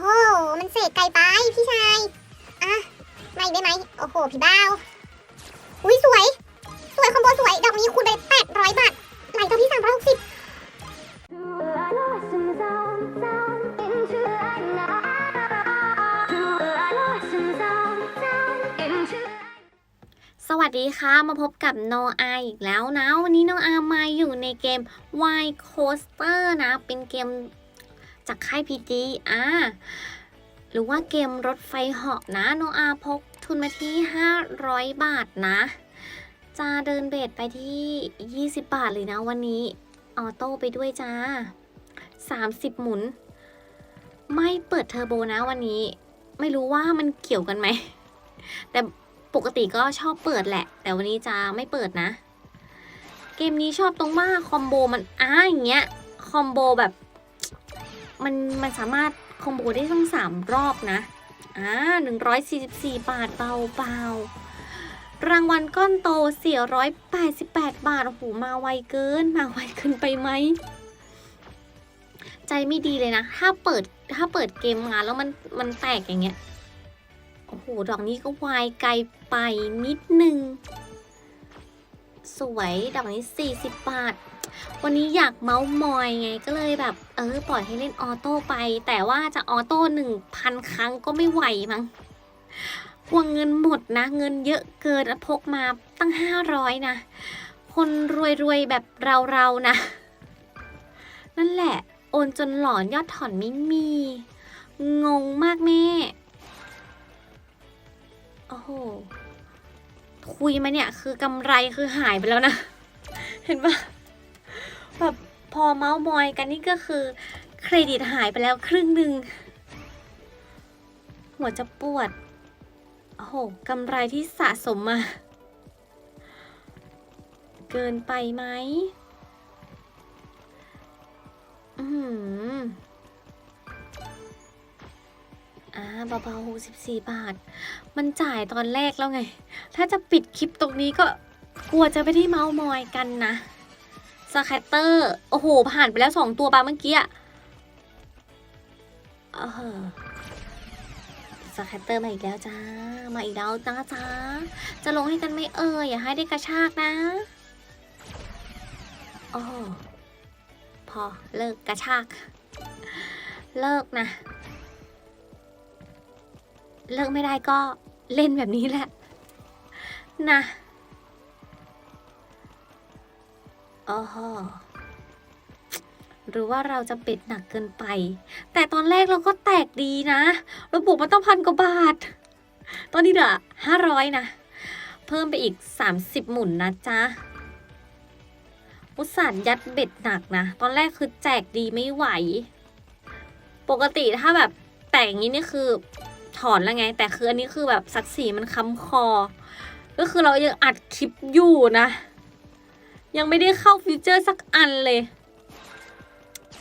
โห มันเสกไกลไปพี่ชาย อะมาอีกได้ไหม โอ้โห พี่บ้าวอุ้ยสวย สวยคอมโบสวย ดอกนี้คูณไปแปดร้อยบาท ไหลต่อพี่สามร้อยหกสิบสวัสดีค่ะ มาพบกับโนอาอีกแล้วนะ วันนี้โนอามาอยู่ในเกม Y Coaster นะ เป็นเกม จากค่าย PG อ่าหรือว่าเกมรถไฟเหาะนะโนอาพกทุนมาที่ 500 บาทนะ จะเดินเบสไปที่ 20 บาทเลยนะวันนี้ ออโต้ไปด้วยจ้า 30 หมุน ไม่เปิดเทอร์โบนะวันนี้ ไม่รู้ว่ามันเกี่ยวกันไหม แต่ปกติก็ชอบเปิดแหละ แต่วันนี้จะไม่เปิดนะ เกมนี้ชอบตรงว่าคอมโบมันอ้าอย่างเงี้ย คอมโบแบบ มันมันสามารถคอมโบได้ทั้งสามรอบนะ อ่าหนึ่งร้อยสี่สิบสี่บาทเบาเบาๆรางวัลก้อนโตสี่ร้อยแปดสิบแปดบาท โอ้โห มาไวเกิน มาไวเกินไปไหม ใจไม่ดีเลยนะ ถ้าเปิด ถ้าเปิดเกมมาแล้วมัน มันแตกอย่างเงี้ย โอ้โห ดอกนี้ก็วายไกลไปนิดนึง สวย ดอกนี้40บาท วันนี้อยากเมาส์มอยไงก็เลยแบบ เออ ปล่อยให้เล่นออโต้ไป แต่ว่าจะออโต้หนึ่งพันครั้งก็ไม่ไหวมั้งกลัวเงินหมดนะ เงินเยอะเกินพกมาตั้ง500นะ คนรวยๆแบบเราๆนะ นั่นแหละ โอนจนหลอนยอดถอนไม่มี งงมากแม่โอ้โหคุยมาเนี่ยคือกำไรคือหายไปแล้วนะ เห็นปะ พอเมาส์มอยกันนี่ก็คือ เครดิตหายไปแล้วครึ่งหนึ่งหัวจะปวด โอ้โหกำไรที่สะสมมา เกินไปไหมอืมอ่าเบาๆหกสิบสี่บาท มันจ่ายตอนแรกแล้วไง ถ้าจะปิดคลิปตรงนี้ก็กลัวจะไม่ได้เมาส์มอยกันนะ สแคตเตอร์ โอ้โห ผ่านไปแล้วสองตัวปาเมื่อกี้อะสแคตเตอร์มาอีกแล้วจ้า มาอีกแล้วจ้าจ้า จะลงให้กันไม่เอ่ยอย่าให้ได้กระชากนะโอ้พอเลิกกระชาก เลิกนะ เลิกไม่ได้ก็เล่นแบบนี้แหละ นะ โอ้หรือว่าเราจะเป็ดหนักเกินไป แต่ตอนแรกเราก็แตกดีนะเราบวกมาต้องพันกว่าบาท ตอนนี้เหลือห้าร้อยนะ เพิ่มไปอีกสามสิบหมุนนะจ๊ะอุตส่าห์ยัดเบ็ดหนักนะ ตอนแรกคือแจกดีไม่ไหว ปกติถ้าแบบแตกอย่างนี้นี่คือถอนแล้วไง แต่คืออันนี้คือแบบศักดิ์ศรีมันค้ำคอ ก็คือเรายังอัดคลิปอยู่นะ ยังไม่ได้เข้าฟิวเจอร์สักอันเลย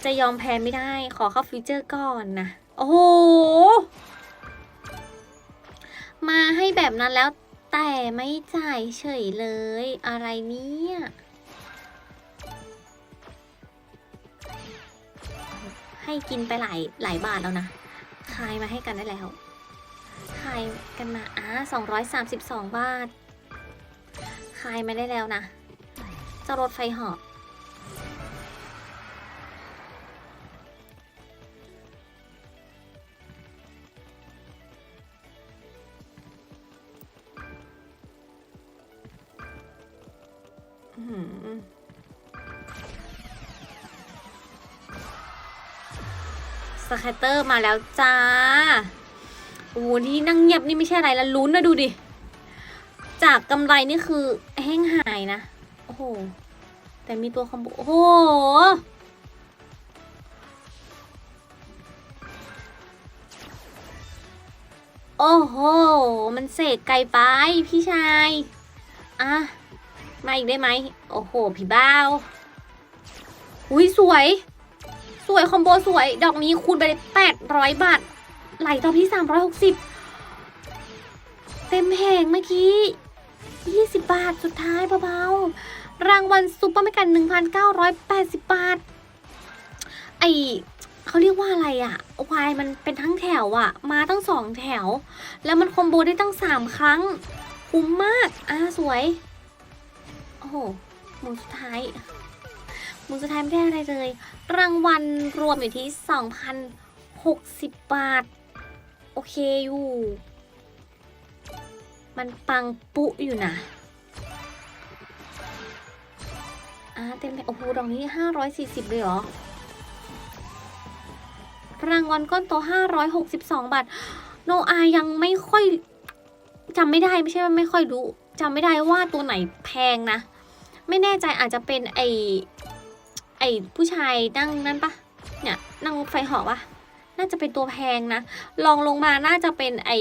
จะยอมแพ้ไม่ได้ขอเข้าฟิวเจอร์ก่อนนะ โอ้โห มาให้แบบนั้นแล้วแต่ไม่จ่ายเฉยเลยอะไรเนี่ยให้กินไปหลายหลายบาทแล้วนะ คายมาให้กันได้แล้วขายกันมาอะสองร้อยสามสิบสองบาทขายมาได้แล้วนะ รถไฟเหาะสแคตเตอร์มาแล้วจ้า โอ้โหที่นั่งเงียบนี่ไม่ใช่อะไรละลุ้นนะดูดิ จากกำไรนี่คือแห้งหายนะ โอ้โห แต่มีตัวคอมโบ โอ้โห โอ้โห มันเสกไกลไปพี่ชาย อะ มาอีกได้ไหม โอ้โห พี่บ้าวอุ้ยสวย สวยคอมโบสวย ดอกนี้คูณไปแปดร้อยบาท ไหลต่อพี่สามร้อยหกสิบเต็มแผงเมื่อกี้ยี่สิบบาทสุดท้ายเบาๆ รางวัลซุปเปอร์ไม่กันหนึ่งพันเก้าร้อยแปดสิบบาท ไอเขาเรียกว่าอะไรอะวายมันเป็นทั้งแถวอะมาตั้งสองแถว แล้วมันคอมโบได้ตั้งสามครั้ง คุ้มมาก อ่าสวย โอ้โหหมุนสุดท้ายหมุนสุดท้ายไม่ได้อะไรเลย รางวัลรวมอยู่ที่ 2,060 บาท โอเคอยู่ มันปังปุอยู่นะ อ่าเต็มเลยโอ้โหดอกนี้ 540 เลยเหรอ รางวัลก้อนโต 562 บาท โนอายังไม่ค่อยจำไม่ได้ไม่ใช่ว่าไม่ค่อยรู้จำไม่ได้ว่าตัวไหนแพงนะ ไม่แน่ใจอาจจะเป็นไอไอผู้ชายนั่งนั่นปะเนี่ยนั่งไฟหาะปะน่าจะเป็นตัวแพงนะลองลงมาน่าจะเป็นไอ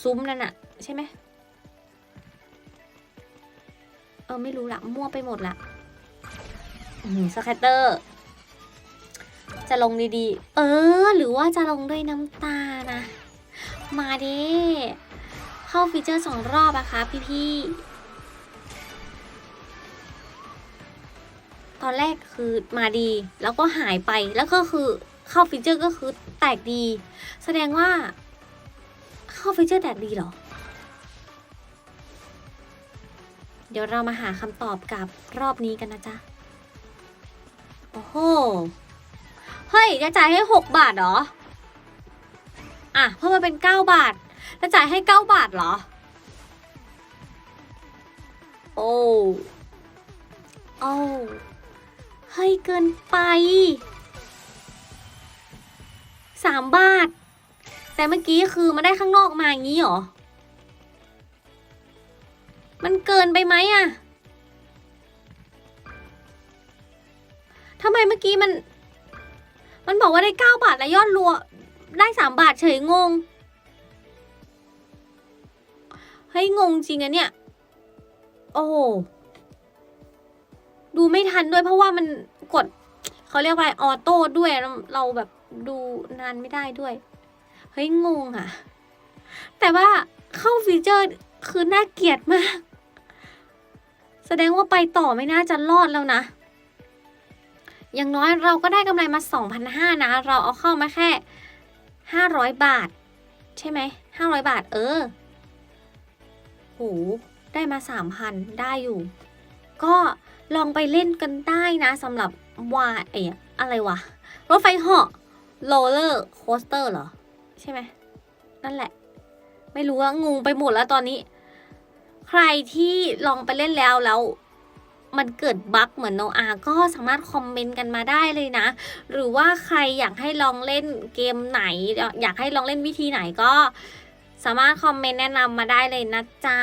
ซุ้มนั่นอะใช่ไหมเออไม่รู้ละมั่วไปหมดละ สแคตเตอร์ จะลงดีๆ เออ หรือว่าจะลงด้วยน้ำตานะ มาดิเข้าฟีเจอร์สองรอบอะคะพี่ๆ ตอนแรกคือมาดี แล้วก็หายไป แล้วก็คือเข้าฟีเจอร์ก็คือแตกดี แสดงว่า เข้าฟีเจอร์แตกดีเหรอเดี๋ยวเรามาหาคำตอบกับรอบนี้กันนะจ๊ะ อ้โห เฮ้ย จะจ่ายให้หกบาทเหรอ อะ เพิ่มมาเป็นเก้าบาท จะจ่ายให้เก้าบาทเหรอ โอ้โอ้เฮ้ย เกินไปสามบาท แต่เมื่อกี้คือมาได้ข้างนอกมาอย่างนี้เหรอ มันเกินไปไหมอะทำไมเมื่อกี้มัน มันบอกว่าได้เก้าบาทและยอดรวมได้สามบาทเฉยงง เฮ้ย งงจริงอะเนี่ย โอ้โห ดูไม่ทันด้วยเพราะว่ามันกด เขาเรียกว่าอะไรออโต้ด้วยเราเราแบบดูนานไม่ได้ด้วย เฮ้ย งงอะแต่ว่าเข้าฟีเจอร์คือน่าเกลียดมาก แสดงว่าไปต่อไม่น่าจะรอดแล้วนะ อย่างน้อยเราก็ได้กำไรมา 2,500 นะ เราเอาเข้ามาแค่ 500 บาท ใช่ไหม 500 บาท เออโหได้มา 3,000 ได้อยู่ ก็ลองไปเล่นกันได้นะสำหรับวาเอะอะไรวะ รถไฟเหาะโรลเลอร์โคสเตอร์เหรอ ใช่ไหม นั่นแหละ ไม่รู้ว่างงไปหมดแล้วตอนนี้ ใครที่ลองไปเล่นแล้วแล้ว มันเกิดบั๊กเหมือนโนอาก็สามารถคอมเมนต์กันมาได้เลยนะ หรือว่าใครอยากให้ลองเล่นเกมไหน อยากให้ลองเล่นวิธีไหนก็ สามารถคอมเมนต์แนะนำมาได้เลยนะจ๊ะ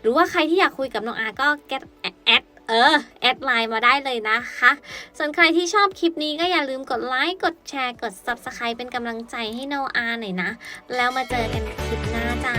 หรือว่าใครที่อยากคุยกับน้องอาก็ get แอดเออ แอดไลน์มาได้เลยนะคะ ส่วนใครที่ชอบคลิปนี้ก็อย่าลืมกดไลค์ กดแชร์ กด subscribe เป็นกำลังใจให้โนอาหน่อยนะ แล้วมาเจอกันคลิปหน้าจ้า